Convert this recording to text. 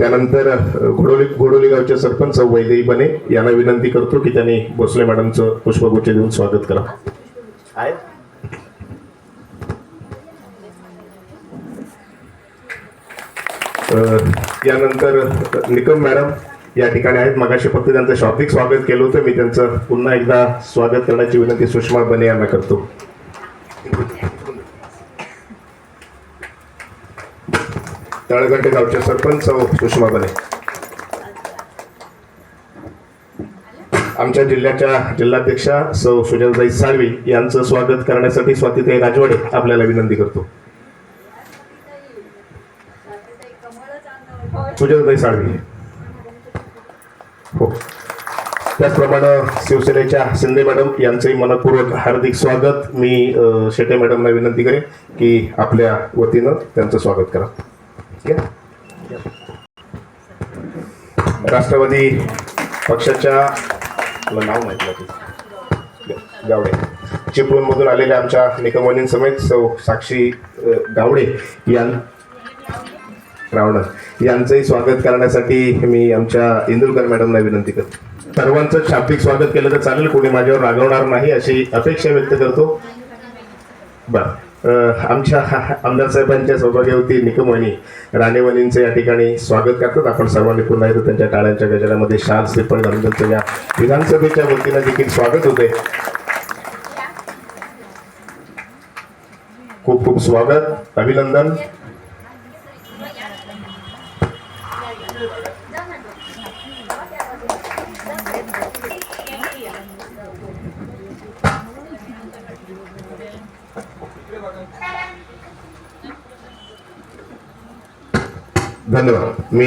त्यानंतर घोडोली घोडोली गावचे सरपंच वैदेही बने यांना विनंती करतो की त्यांनी भोसले मॅडमचं पुष्पगुच्छ देऊन स्वागत करा. आहे. अ, यानंतर निकम मॅडम या ठिकाणी आहेत. मगाशी फक्त त्यांचं शाब्दिक स्वागत केलं होतं. मी त्यांचं पुन्हा एकदा स्वागत करण्याची विनंती सुषमा बने यांना करतो. तळगंडे गावचे सरपंच सौ सुषमा बने आमच्या जिल्ह्याच्या जिल्हाध्यक्षा सौ सुजनताई साळवी यांचं स्वागत करण्यासाठी स्वातीताई राजवाडे आपल्याला विनंती करतो. सुजनताई साळवी. हो. त्याचप्रमाणे शिवसेनेच्या शिंदे मॅडम यांचंही मनपूर्वक हार्दिक स्वागत. मी शेटे मॅडमना विनंती करेन की आपल्या वतीनं त्यांचं स्वागत करा. राष्ट्रवादी पक्षाच्या मला नाव माहिती आहे गावडे. चिपळूणमधून आलेल्या आमच्या निकमवालींसमेत सौ साक्षी गावडे यां रावण. यांचंही स्वागत करण्यासाठी मी आमच्या इंदुरकर मॅडमला विनंती करतो. सर्वांचं शाब्दिक स्वागत केलं तर चालेल कोणी माझ्यावर रागवणार नाही अशी अपेक्षा व्यक्त करतो. बरं. आमच्या आमदार साहेबांच्या सौभाग्यवती निकमवाणी राणेवाणींचं या ठिकाणी स्वागत करतात. आपण सर्वांनी पुन्हा एकदा त्यांच्या टाळ्यांच्या गजरामध्ये शाल श्रीफळ घालून त्यांचं या विधानसभेच्या वतीनं देखील स्वागत होते खूप खूप स्वागत अभिनंदन. धन्यवाद. मी